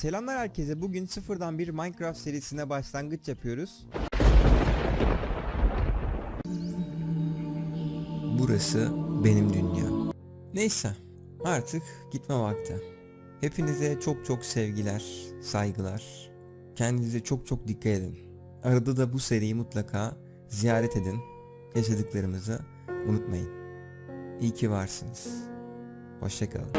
Selamlar herkese. Bugün sıfırdan bir Minecraft serisine başlangıç yapıyoruz. Burası benim dünya. Neyse, artık gitme vakti. Hepinize çok çok sevgiler, saygılar. Kendinize çok çok dikkat edin. Arada da bu seriyi mutlaka ziyaret edin. Yaşadıklarımızı unutmayın. İyi ki varsınız. Hoşçakalın.